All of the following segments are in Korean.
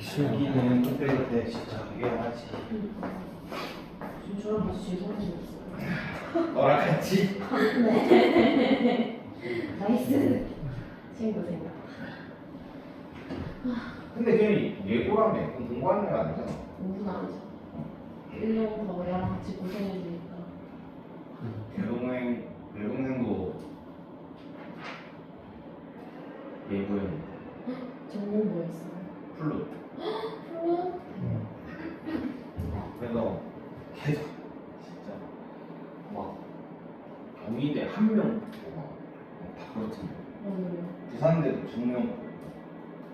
실기는 그때그때 진짜 위험하지. 지금 저랑 같이 죄송해졌어요. 너랑 같이? 네. 나이스. 친구 생각. 근데 걔는 예고라며 공부하는 애가 아니잖아. 공부는 아니죠. 1년 더 얘랑 같이 고생해야 되니까. 대동생 대동생도 예고였는데 전공 뭐였어요? 플루. 플루? 계속 진짜 막 경희대 한명 보고 막다 그렇잖아. 오늘 부산대도 두 명.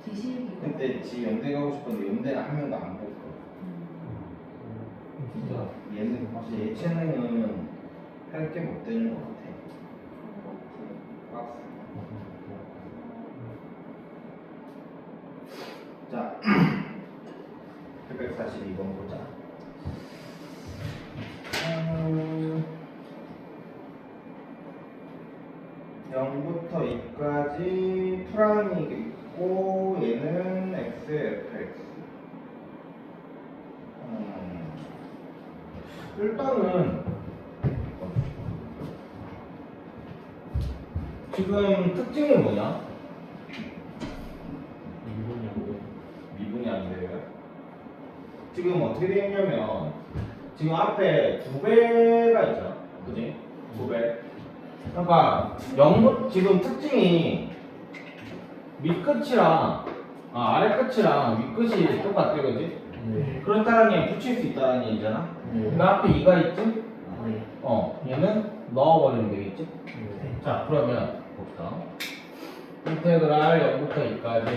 대실기가. 그때 지 연대 가고 싶었는데 연대는 한 명도 안 뽑고. 음. 진짜 얘는 확실히 예체능은 할 게 못 되는 것 같아. 빡세. 자, 142번 보자. 음, 0부터 2까지 프라임이 있고 얘는 x, fx. 음, 일단은 지금 특징이 뭐냐? 미분이 안 돼요. 지금 어떻게 되어 있냐면 지금 앞에 두 배가 배. 그러니까 영부 지금 특징이 밑끝이랑 아, 아래 끝이랑 윗끝이 똑같대, 그지? 그렇다는 얘는 붙일 수 있다는 얘기잖아. 그 앞에 2가 있지? 어, 얘는 넣어버리면 되겠지? 자, 그러면 봅시다. 인테그랄 0부터 2까지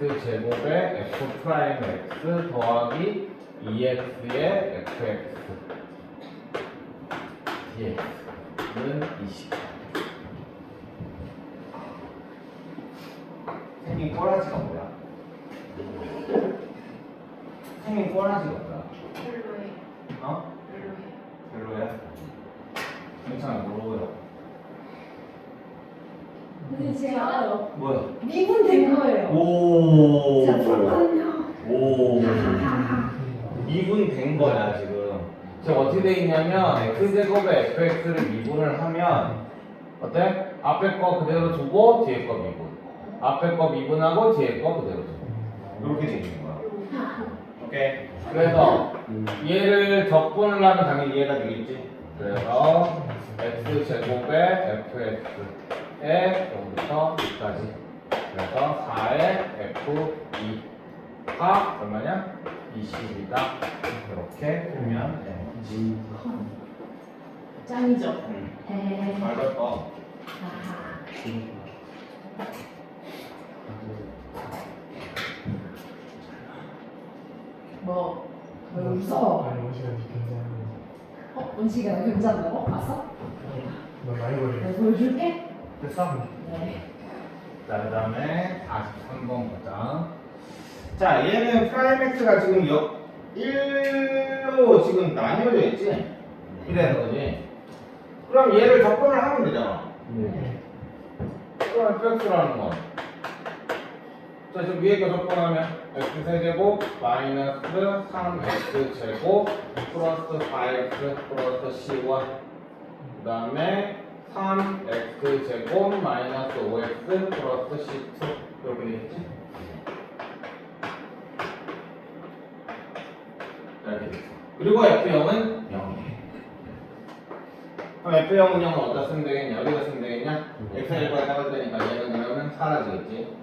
x 제곱에 f 프라임 x 더하기 2x의 fx dx는 20. 생긴 꼬라지가 뭐야? 생긴 꼬라지가 뭐야? 별로예요. 어? 별로예요. 별로야? 괜찮아, 모르고요. 근데 제가 알아요. 뭐야? 미분 된 거예요. 오. 오. 미분 된 거야 지금. 지금 어떻게 돼 있냐면 x 제곱에 fx를 미분을 하면 어때? 앞에 거 그대로 두고 뒤에 거 미분. 앞에 거 미분하고 뒤에 거 그대로. 이렇게 돼 있는 거야. 오케이. 그래서 얘를 적분을 하면 당연히 얘가 되겠지. 그래서 x 제곱에 fx에 여기부터 여기까지. 그래서 4에 f2 가 얼마냐? 20이다. 이렇게 보면 되지. 짱이죠. 음. 에. 알겠어. 아하. 뭐? 왜 웃어? 아니 원시가 굉장히 어? 원식이가 괜찮다고? 봤어? 너 많이 걸려. 내가 보여줄게. 됐어? 네. 자, 그 다음에 43번 보자. 자, 얘는 프라임엑스가 지금 역 1로 지금 나뉘어져 있지? 이래서 그지? 그럼 얘를 적분을 하면 되잖아. 네. 그럼 fx라는 건. 자, 지금 위에 거 적분하면 x세제곱 마이너스 3x제곱 플러스 4x 플러스 c1 그 다음에 3x제곱 마이너스 5x 플러스 c2 이렇게 되겠지? 그리고 f0은 0이에요. 그럼 f0은 0은 어디다 쓰면 되겠냐? 어디다 쓰면 되겠냐? x의 1보다 작을 때니까 얘는 사라지겠지.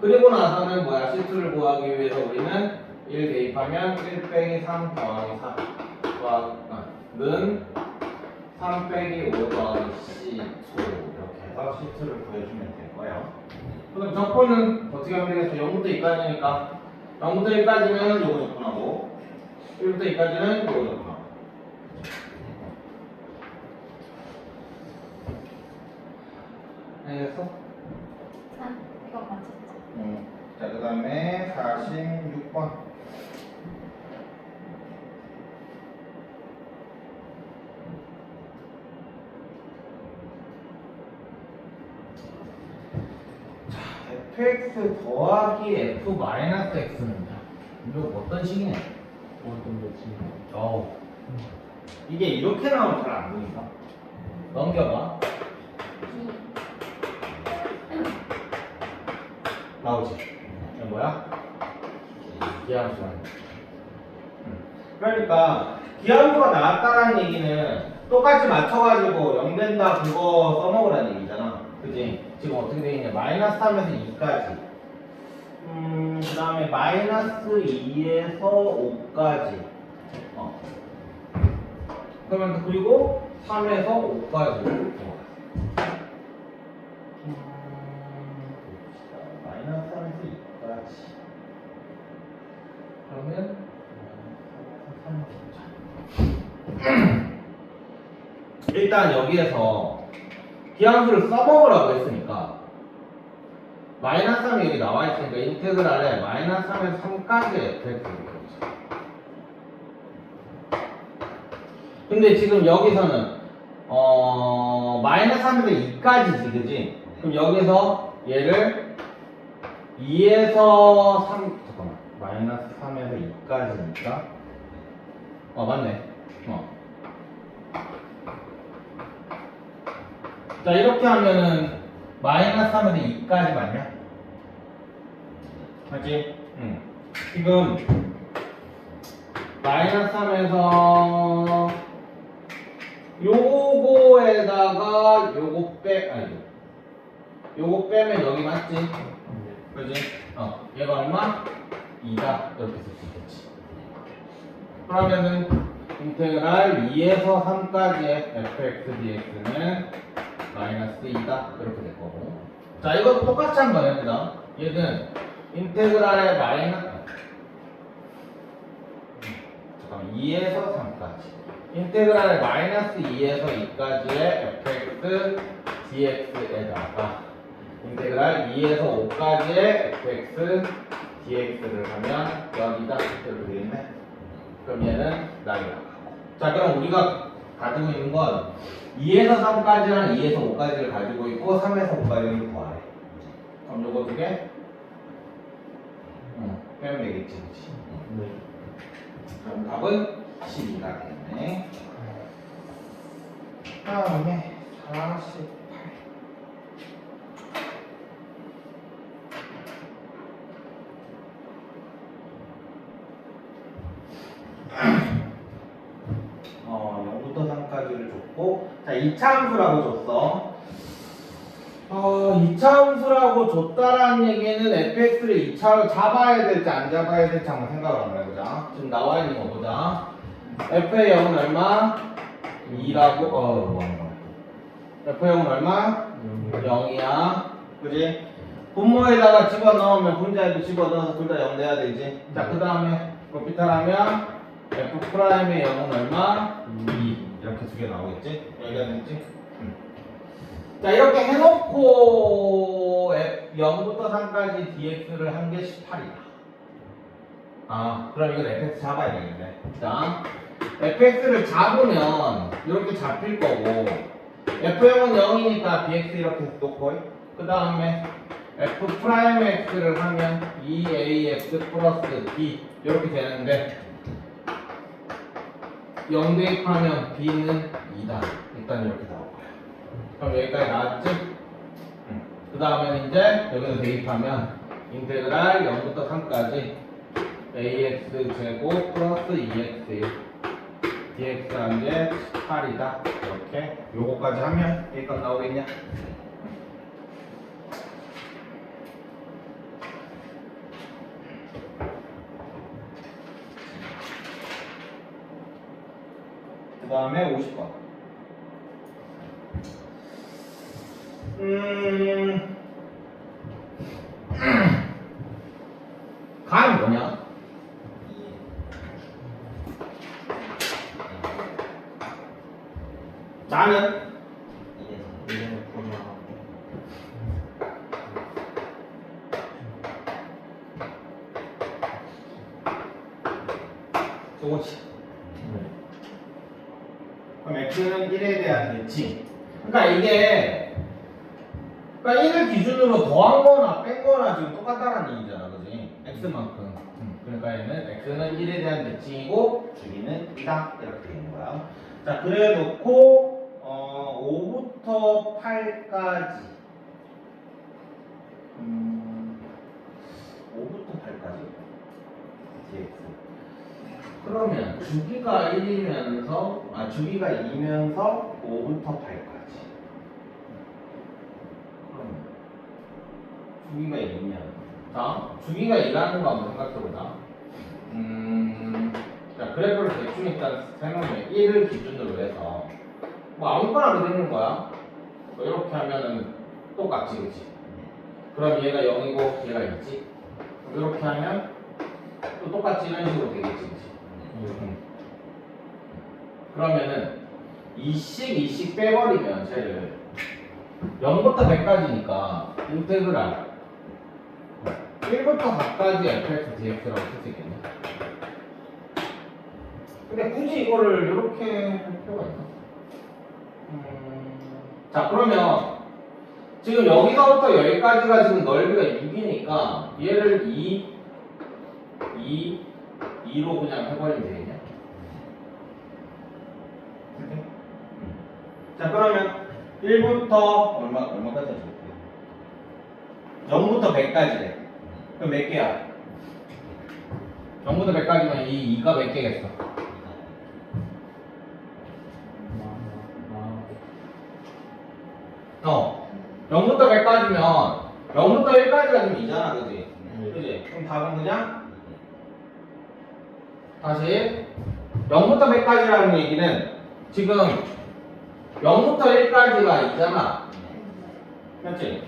그리고 나서는 뭐야? C2를 구하기 위해서 우리는 1 대입하면 1 빼기 3 더하기 4는 3 빼기 5 더하기 C2 이렇게 해서 C2를 구해주면 될 거예요. 그럼 적분은 어떻게 하면 되겠어? 0부터 2까지니까 0부터 1까지는 요거 적분하고 1부터 2까지는 요거 적분하고 알겠어? 아, 이거 맞췄죠? 음. 자, 그 다음에 46번. 자, fx 더하기 f 마이너스 x입니다. 이거 어떤 식이냐? 어떤 거지? 어우. 이게 이렇게 나오면 잘 안 보인다. 넘겨봐. 나오지? 이게 뭐야? 기함수가. 그러니까 기함수가 나왔다는 얘기는 똑같이 맞춰가지고 0 된다 그거 써먹으라는 얘기잖아. 그지? 지금 어떻게 돼 있냐? 마이너스 3에서 2까지. 음, 그 다음에 마이너스 2에서 5까지. 어. 그러면 그리고 3에서 5까지. 음, 그러면 일단 여기에서 기함수를 써먹으라고 했으니까 마이너스 3이 여기 나와 있으니까 인테그랄에 마이너스 3에서 3까지의 fx를. 근데 지금 여기서는 어 마이너스 3에서 2까지지 그지? 그럼 여기서 얘를 2에서 3 잠깐만 마이너스 3에서 2까지니까 어 맞네 어. 자 이렇게 하면은 마이너스 3에서 2까지 맞냐? 맞지? 응 지금 마이너스 3에서 요거에다가 요거 빼 아니 요거 빼면 여기 맞지? 그지? 어 얘가 얼마? 2다 이렇게 쓸 수 있겠지. 그러면은 인테그랄 2에서 3까지의 fx dx는 마이너스 2다 이렇게 될 거고. 자 이것도 똑같이 한번 해보자 얘는 인테그랄의 마이너스 잠깐만 2에서 3까지. 인테그랄의 마이너스 2에서 2까지의 fx dx에다가 인테그랄 2에서 5까지의 fx dx를 하면 여기다 이렇게 되겠네 그럼 얘는 나이가 자 그럼 우리가 가지고 있는 건 2에서 3까지랑 2에서 5까지를 가지고 있고 3에서 5까지를 더해 그럼 요거 두 개? 응 빼면 되겠지 그치? 네. 그럼 답은 12가 되겠네 다음에 48 어, 0부터 3까지를 줬고, 자, 2차 함수라고 줬어. 어, 2차 함수라고 줬다라는 얘기는 fx를 2차로 잡아야 될지 안 잡아야 될지 한번 생각을 한번 해보자. 지금 나와 있는 거 보자. f의 0은 얼마? 2라고, 어, 뭐 하는 거야. f의 0은 얼마? 0이야. 그지? 분모에다가 집어넣으면 분자에도 집어넣어서 둘 다 0 돼야 되지. 자, 그 다음에 로피탈하면 f 프라임의 0은 얼마? 2. 이렇게 두 개 나오겠지? 여기가 됐지? 음. 자, 이렇게 해놓고 F 0부터 3까지 dx를 한 게 18이다. 아, 그럼 이건 fx 잡아야 되겠네. 자, fx를 잡으면 이렇게 잡힐 거고 f0은 0이니까 dx 이렇게 놓고 그 다음에 f 프라임 x를 하면 2ax 플러스 b 이렇게 되는데 0 대입하면 b는 2다. 일단 이렇게 나올 거야. 그럼 여기까지 나왔지? 그 다음에 이제 여기서 대입하면 인테그랄 0부터 3까지 ax 제곱 플러스 2x dx 한게 8이다. 이렇게 요거까지 하면 여기까지 나오겠냐? 다음에 50번. 음. 가는 뭐냐? 나는. 그럼 x는 1에 대한 예치. 그러니까 이게 그러니까 1을 기준으로 더한 거나 뺀 거나 지금 똑같다는 얘기잖아, 그지? x만큼. 음. 그러니까 얘는 x는 1에 대한 대칭이고 주기는 2다 이렇게 되는 거야. 자 그래 놓고 어, 5부터 8까지 음, 5부터 8까지 dx 그러면 주기가 1이면서 아 주기가 2면서 5부터 8까지. 그럼 주기가 2면. 자 주기가 2라는 거 한번 생각해보자. 음, 자 그래프를 대충 일단 생각해. 1을 기준으로 해서. 뭐 아무거나 그리는 거야. 뭐 이렇게 하면은 똑같지 그치? 그럼 얘가 0이고 얘가 2지. 이렇게 하면 또 똑같이 이런 식으로 되겠지 그치? 음. 그러면은 2씩 2씩 빼버리면 쟤를 0부터 100까지니까 인테그랄 1부터 4까지 fx dx라고 쓸 수 있겠네. 근데 굳이 이거를 이렇게 할 필요가 있나? 음... 자 그러면 지금 여기서부터 여기까지가 지금 넓이가 6이니까 얘를 2 2 2로 그냥 해버리면 되겠냐? 자 그러면 1부터 얼마 얼마까지 해줄게? 0부터 100까지래. 그럼 몇 개야? 0부터 100까지면 이 2가 몇 개겠어? 어. 0부터 100까지면 0부터 1까지가 지금 2잖아, 그지? 그지? 그럼 답은 그냥 다시 0부터 100까지라는 얘기는 지금 0부터 1까지가 있잖아. 맞지?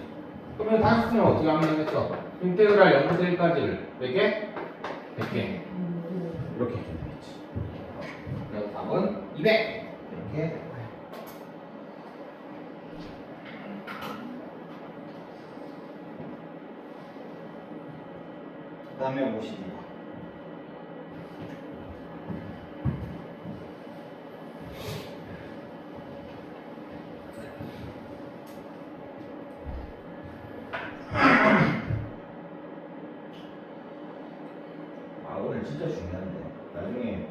그러면 쓰면 어떻게 하면 되겠어? 인테그랄 0부터 1까지를 몇 개? 100개. 이렇게 해주면 되겠지. 그래서 답은 200. 이렇게. 그 다음에 52번. 아 오늘 진짜 중요한데 나중에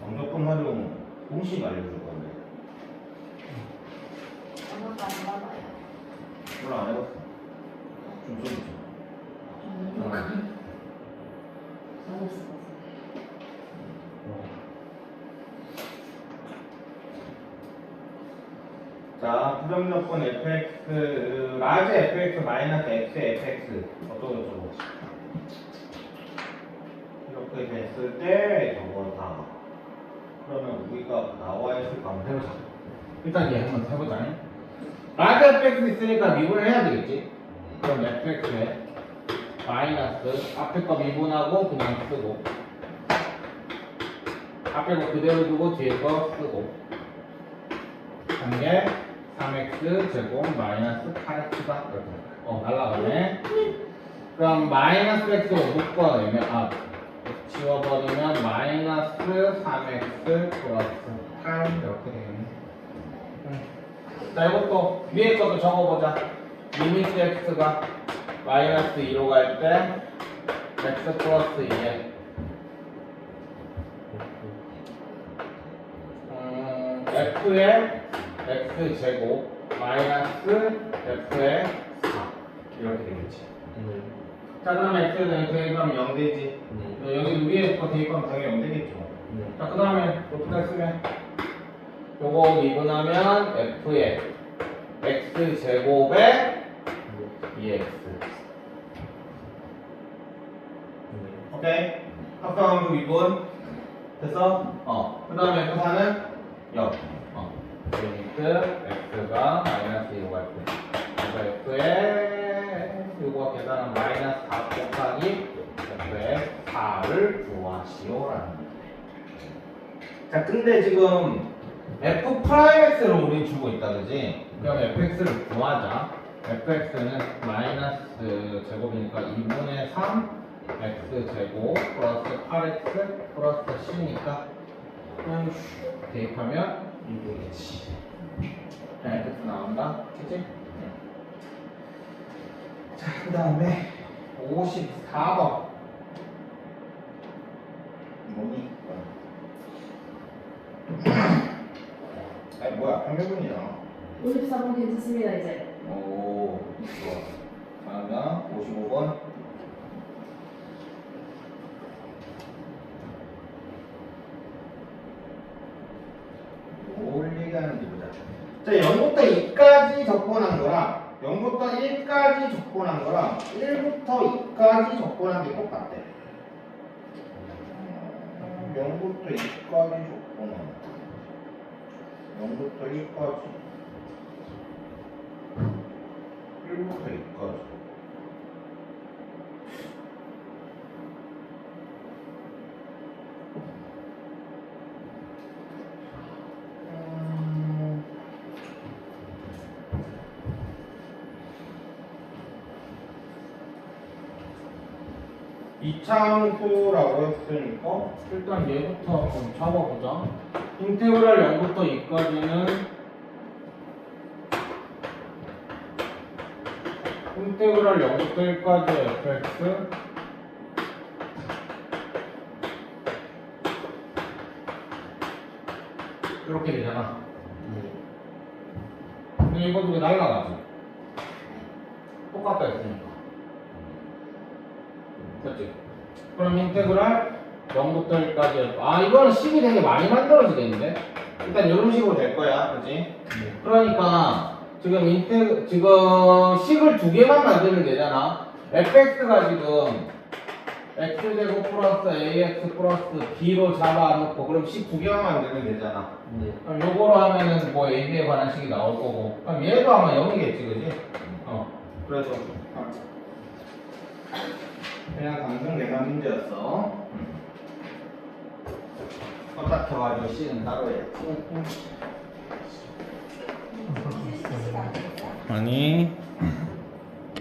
정적분 활용 공식 알려줄 건데 아무것도 안 받아요. 별로 안 해봤어 좀 좀. 좀. 잘했어. 자 부정적분 fx 라지 fx 마이너스 x fx 어쩌고 저쩌고 이렇게 됐을 때 저걸 다 그러면 우리가 나와 있을 거 한번 해보자. 일단 얘 한번 해보자. 라지 fx 있으니까 미분을 해야 되겠지? 그럼 fx에 마이너스 앞에 거 미분하고 그냥 쓰고 앞에 거 그대로 두고 뒤에 거 쓰고. 한개 3x 제곱 마이너스 8x가 이렇게. 어 날라가네. 그럼 마이너스 x 5 묶어내면 아 지워버리면 마이너스 3x 플러스 8 이렇게 되겠네. 음. 자 이것도 위에 것도 적어보자. 리미트 x가 마이너스 2로 갈 때 x 플러스 2에. 음, f의 x 제곱 마이너스 f의 4 이렇게 되겠지. 자 그다음 x는 대입하면 0 되지. 여기 위에 거 대입하면 당연히 0 되겠죠. 자 그 다음에 어떻게 쓰면 요거 미분하면 f의 x 제곱에 2x. 오케이. 합성함수 미분 됐어? 어. 그 다음에 f4는 0. 어. 리미트 x가 마이너스 이거 갈 때. 그래서 f의 이거 계산은 마이너스 4 곱하기 f의 4를 구하시오라는 거예자 근데 지금 f 프라임x를 우린 주고 있다 그지? 그럼 fx를 구하자. fx는 마이너스 제곱이니까 2분의 3 x 제곱 플러스 8x 플러스 c니까 대입하면 2분의 7. 네, F 나온다. 그치? 네. 자, 그 다음에 54번. 뭐니? 아니, 뭐야, 평균이야. 54번 괜찮습니다, 이제. 오, 좋아. 잘한다. 55번. 1까지 접근한 거랑 1부터 2까지 접근한 게 똑같대. 음, 0부터 2까지 접근한 0부터 1까지. 1부터 2까지 음, 이차함수라고 했으니까 일단 얘부터 좀 잡아보자. 인테그랄 0부터 2까지는 인테그랄 0부터 1까지 fx 이렇게 되잖아. 근데 이거 두개 날라가지 똑같다 했으니까. 그렇지 그럼 인테그랄 0부터 1까지 아 이거는 식이 되게 많이 만들어지겠는데? 일단 이런 식으로 될 거야 그지? 그러니까 지금 인테 지금 식을 두 개만 만들면 되잖아. Fx가 지금 x제곱 플러스 ax 플러스 b로 잡아놓고 그럼 식 두 개만 만들면 되잖아. 네. 그럼 요거로 하면은 뭐 AB에 관한 식이 나올 거고. 그럼 얘도 아마 0이겠지 그지? 어. 그래서 그냥 감성 계산 문제였어. 껐다 켜가지고 C는 따로 해 아니